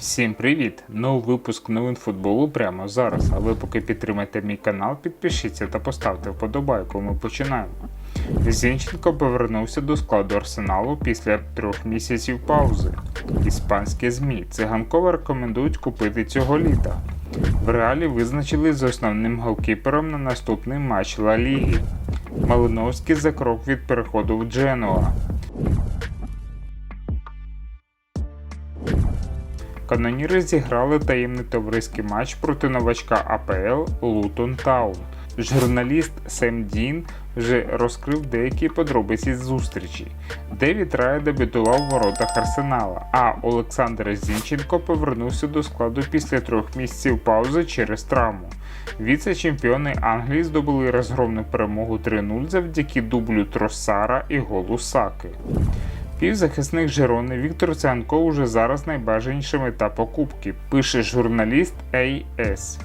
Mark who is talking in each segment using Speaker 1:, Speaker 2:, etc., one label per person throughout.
Speaker 1: Всім привіт! Новий випуск новин футболу прямо зараз. А ви поки підтримайте мій канал, підпишіться та поставте вподобайку. Ми починаємо. Зінченко повернувся до складу арсеналу після трьох місяців паузи. Іспанські ЗМІ циганкова рекомендують купити цього літа. В реалі визначили з основним голкіпером на наступний матч Ла Ліги. Малиновський за крок від переходу в Дженуа. Каноніри зіграли таємний товариський матч проти новачка АПЛ Лутон Таун. Журналіст Сем Дін вже розкрив деякі подробиці зустрічі. Девід Рая дебютував в воротах Арсенала, а Олександр Зінченко повернувся до складу після трьох місяців паузи через травму. Віце-чемпіони Англії здобули розгромну перемогу 3-0 завдяки дублю Тросара і голу Саки. Півзахисник Жерони Віктор Цянко уже зараз найбажанішими та покупки, пише журналіст AS.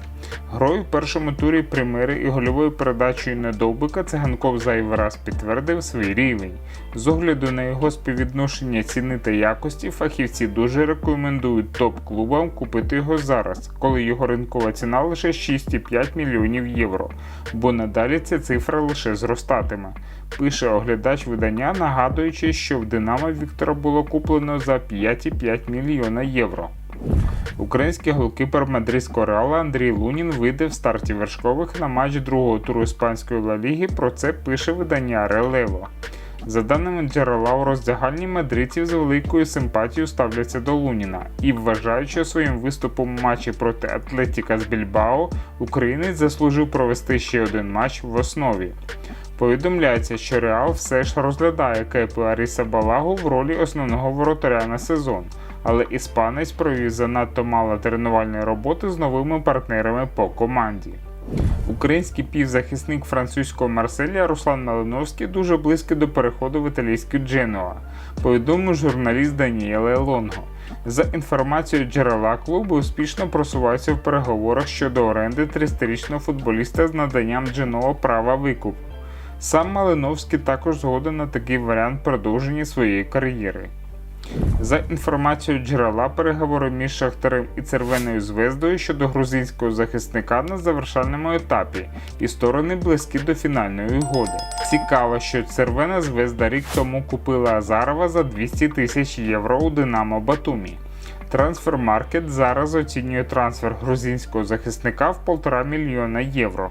Speaker 1: Грою в першому турі примири і гольовою передачею недовбика Циганков зайвий раз підтвердив свій рівень. З огляду на його співвідношення ціни та якості, фахівці дуже рекомендують топ-клубам купити його зараз, коли його ринкова ціна лише 6,5 мільйонів євро, бо надалі ця цифра лише зростатиме. Пише оглядач видання, нагадуючи, що в Динамо Віктора було куплено за 5,5 мільйона євро. Український голкіпер мадридського реала Андрій Лунін вийде в старті вершкових на матч другого туру іспанської Ла Ліги. Про це пише видання Релево. За даними джерела у роздягальні мадридців з великою симпатією ставляться до Луніна і вважають, що своїм виступом у матчі проти Атлетіка з Більбао українець заслужив провести ще один матч в основі. Повідомляється, що Реал все ж розглядає Кейпу Аріса Балагу в ролі основного воротаря на сезон, але іспанець провів занадто мало тренувальної роботи з новими партнерами по команді. Український півзахисник французького Марселя Руслан Малиновський дуже близький до переходу в італійську Дженуа, повідомив журналіст Даніеле Лонго. За інформацією джерела клубу успішно просувається в переговорах щодо оренди 30-річного футболіста з наданням Дженоа права викупу. Сам Малиновський також згоден на такий варіант продовження своєї кар'єри. За інформацією джерела, переговори між Шахтарем і Червоною звездою щодо грузинського захисника на завершальному етапі, і сторони близькі до фінальної угоди. Цікаво, що Червона звезда рік тому купила Азарова за 200 тисяч євро у Динамо Батумі. Трансфермаркет зараз оцінює трансфер грузинського захисника в 1,5 мільйона євро.